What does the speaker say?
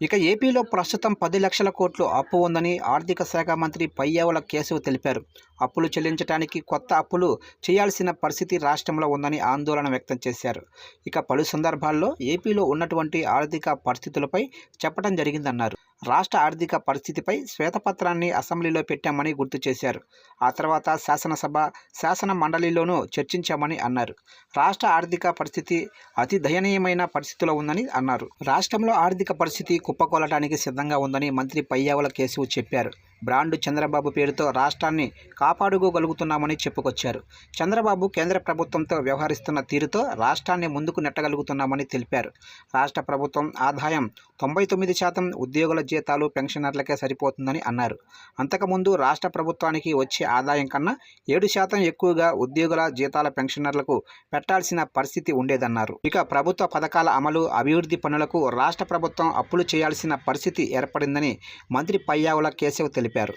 ఇక ఏపీలో ప్రస్తుతం పది లక్షల కోట్లు అప్పు ఉందని ఆర్థిక శాఖ మంత్రి పయ్యావుల కేశవ్ తెలిపారు. అప్పులు చెల్లించడానికి కొత్త అప్పులు చేయాల్సిన పరిస్థితి రాష్ట్రంలో ఉందని ఆందోళన వ్యక్తం చేశారు. ఇక పలు సందర్భాల్లో ఏపీలో ఉన్నటువంటి ఆర్థిక పరిస్థితులపై చెప్పడం జరిగిందన్నారు. రాష్ట్ర ఆర్థిక పరిస్థితిపై శ్వేతపత్రాన్ని అసెంబ్లీలో పెట్టామని గుర్తు చేశారు. ఆ తర్వాత శాసనసభ శాసన మండలిలోనూ చర్చించామని అన్నారు. రాష్ట్ర ఆర్థిక పరిస్థితి అతి దయనీయమైన పరిస్థితిలో ఉందని అన్నారు. రాష్ట్రంలో ఆర్థిక పరిస్థితి కుప్పకొలటానికి సిద్ధంగా ఉందని మంత్రి పయ్యావుల కేశవ్ చెప్పారు. బ్రాండ్ చంద్రబాబు పేరుతో రాష్ట్రాన్ని కాపాడుకోగలుగుతున్నామని చెప్పుకొచ్చారు. చంద్రబాబు కేంద్ర ప్రభుత్వంతో వ్యవహరిస్తున్న తీరుతో రాష్ట్రాన్ని ముందుకు నెట్టగలుగుతున్నామని తెలిపారు. రాష్ట్ర ప్రభుత్వం ఆదాయం తొంభై తొమ్మిది శాతం ఉద్యోగుల జీతాలు పెన్షనర్లకే సరిపోతుందని అన్నారు. అంతకుముందు రాష్ట్ర ప్రభుత్వానికి వచ్చే ఆదాయం కన్నా ఏడు శాతం ఎక్కువగా ఉద్యోగుల జీతాల పెన్షనర్లకు పెట్టాల్సిన పరిస్థితి ఉండేదన్నారు. ఇక ప్రభుత్వ పథకాల అమలు అభివృద్ధి పనులకు రాష్ట్ర ప్రభుత్వం అప్పులు చేయాల్సిన పరిస్థితి ఏర్పడిందని మంత్రి పయ్యావుల కేశవ్ తెలిపారు.